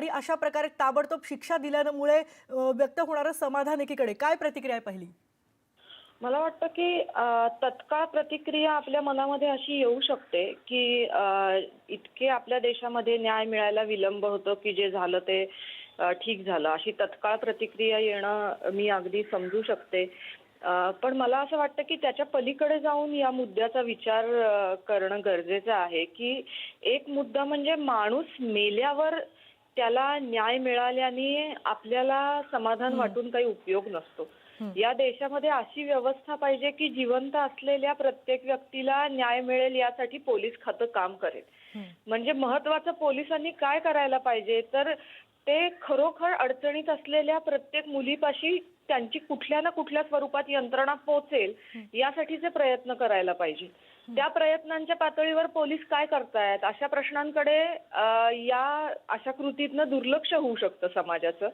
आणि अशा प्रकारे ताबडतोब शिक्षा दिल्यामुळे व्यक्त होणारं समाधान एकीकडे. काय प्रतिक्रिया आहे पहिली? मला वाटतं की तत्काळ प्रतिक्रिया आपल्या मनामध्ये अशी येऊ शकते की इतके आपल्या देशामध्ये न्याय मिळायला विलंब होतो की जे झालं ते ठीक झालं. अशी तत्काळ प्रतिक्रिया येणं मी अगदी समजू शकते. पण मला असं वाटतं की त्याच्या पलीकडे जाऊन या मुद्द्याचा विचार करणं गरजेचं आहे की एक मुद्दा म्हणजे माणूस मेल्यावर त्याला न्याय मिळाल्याने आपल्याला समाधान वाटून काही उपयोग नसतो. या देशामध्ये अशी व्यवस्था पाहिजे की जिवंत असलेल्या प्रत्येक व्यक्तीला न्याय मिळेल यासाठी पोलीस खातं काम करेल. म्हणजे महत्वाचं पोलिसांनी काय करायला पाहिजे? तर ते खरोखर अडचणीत असलेल्या प्रत्येक मुलीपाशी त्यांची कुठल्या ना कुठल्या स्वरूपात यंत्रणा पोहोचेल यासाठीचे प्रयत्न करायला पाहिजे. त्या प्रयत्नांच्या पातळीवर पोलीस काय करतायत? अशा प्रश्नांकडे या अशा कृतीतनं दुर्लक्ष होऊ शकतं समाजाचं.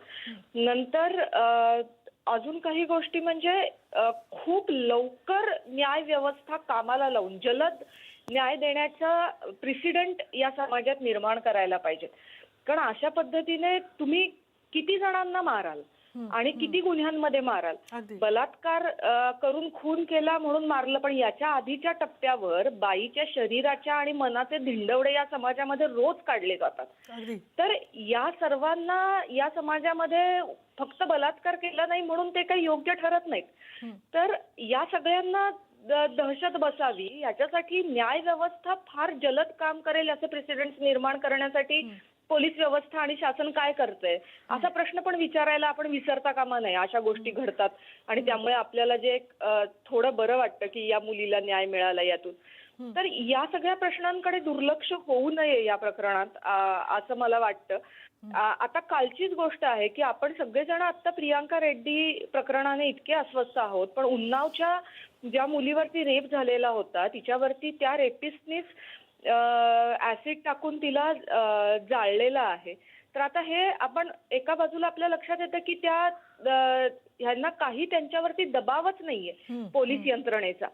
नंतर अजून काही गोष्टी म्हणजे खूप लवकर न्याय व्यवस्था कामाला लावून जलद न्याय देण्याचा प्रेसिडेंट या समाजात निर्माण करायला पाहिजे कारण अशा पद्धतीने तुम्ही किती जणांना माराल? आणि किती गुन्ह्यांमध्ये माराल. बलात्कार करून खून केला म्हणून मारलं पण याच्या आधीच्या टप्प्यावर बाईच्या शरीराच्या आणि मनाचे धिंडवडे या समाजामध्ये रोज काढले जातात. तर या सर्वांना या समाजामध्ये फक्त बलात्कार केला नाही म्हणून ते काही योग्य ठरत नाहीत. तर या सगळ्यांना दहशत बसावी याच्यासाठी न्याय व्यवस्था फार जलद काम करेल असे प्रेसिडेंट निर्माण करण्यासाठी पोलीस व्यवस्था आणि शासन काय करतंय? असा प्रश्न पण विचारायला आपण विसरता कामा नये. अशा गोष्टी घडतात. आणि त्यामुळे आपल्याला जे एक, थोडं बरं वाटतं की या मुलीला न्याय मिळाला यातून. तर या सगळ्या प्रश्नांकडे दुर्लक्ष होऊ नये या प्रकरणात असं मला वाटतं. आता कालचीच गोष्ट आहे की आपण सगळेजण आता प्रियांका रेड्डी प्रकरणाने इतके अस्वस्थ आहोत. पण उन्नावच्या ज्या मुलीवरती रेप झालेला होता तिच्यावरती त्या रेपिस्टनीच ऍसिड टाकून तिला जाळलेलं आहे. तर आता हे आपण एका बाजूला आपल्या लक्षात येतं की त्या ह्यांना काही त्यांच्यावरती दबावच नाहीये पोलीस यंत्रणेचा.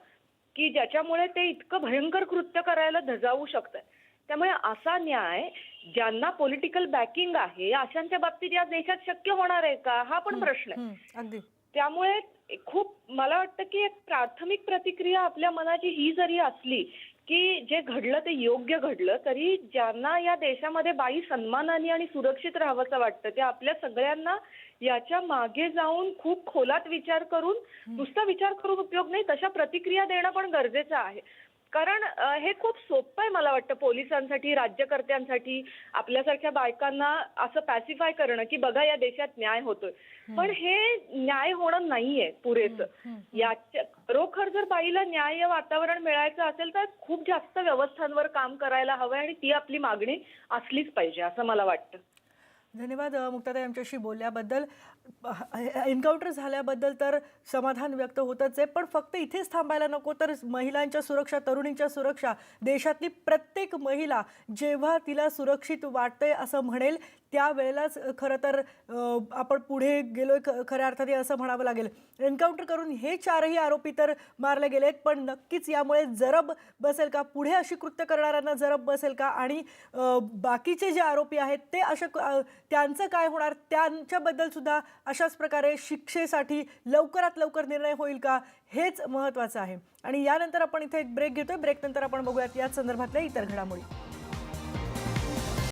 की ज्याच्यामुळे ते इतकं भयंकर कृत्य करायला धजावू शकतात. त्यामुळे असा न्याय ज्यांना पॉलिटिकल बॅकिंग आहे अशांच्या बाबतीत या देशात शक्य होणार आहे का? हा पण प्रश्न आहे. त्यामुळे खूप मला वाटतं की एक प्राथमिक प्रतिक्रिया आपल्या मनाची ही जरी असली की जे घडलं ते योग्य घडलं तरी ज्यांना या देशामध्ये बाई सन्मानाने आणि सुरक्षित राहावंसं वाटतं ते आपल्या सगळ्यांना याच्या मागे जाऊन खूप खोलात विचार करून नुसता विचार करून उपयोग नाही तशा प्रतिक्रिया देणं पण गरजेचं आहे. कारण हे खूप सोपं आहे मला वाटतं पोलिसांसाठी राज्यकर्त्यांसाठी आपल्यासारख्या बायकांना असं पॅसिफाय करणं की बघा या देशात न्याय होतोय. पण हे न्याय होणं नाहीये पुरेसं. याच्या खरोखर जर बाईला न्याय वातावरण मिळायचं असेल तर खूप जास्त व्यवस्थांवर काम करायला हवंय आणि ती आपली मागणी असलीच पाहिजे असं मला वाटतं. धन्यवाद मुक्ताताई आमच्याशी बोलल्याबद्दल. एन्काउंटर झाल्याबद्दल तर समाधान व्यक्त होतच आहे पण फक्त इथेच थांबायला नको तर महिलांच्या सुरक्षा तरुणींच्या सुरक्षा देशातली प्रत्येक महिला जेव्हा तिला सुरक्षित वाटतंय असं म्हणेल त्यावेळेलाच खरं तर आपण पुढे गेलोय ख खऱ्या अर्थाने असं म्हणावं लागेल. एन्काउंटर करून हे चारही आरोपी तर मारले गेलेत पण नक्कीच यामुळे जरब बसेल का? पुढे अशी कृत्य करणाऱ्यांना जरब बसेल का? आणि बाकीचे जे आरोपी आहेत ते अशा त्यांचं काय होणार? त्यांच्याबद्दल सुद्धा अशाच प्रकारे शिक्षेसाठी लवकरात लवकर निर्णय होईल का? हेच महत्त्वाचं आहे. आणि यानंतर आपण इथे एक ब्रेक घेतोय. ब्रेक नंतर आपण बघूयात याच संदर्भातल्या इतर घडामोडी.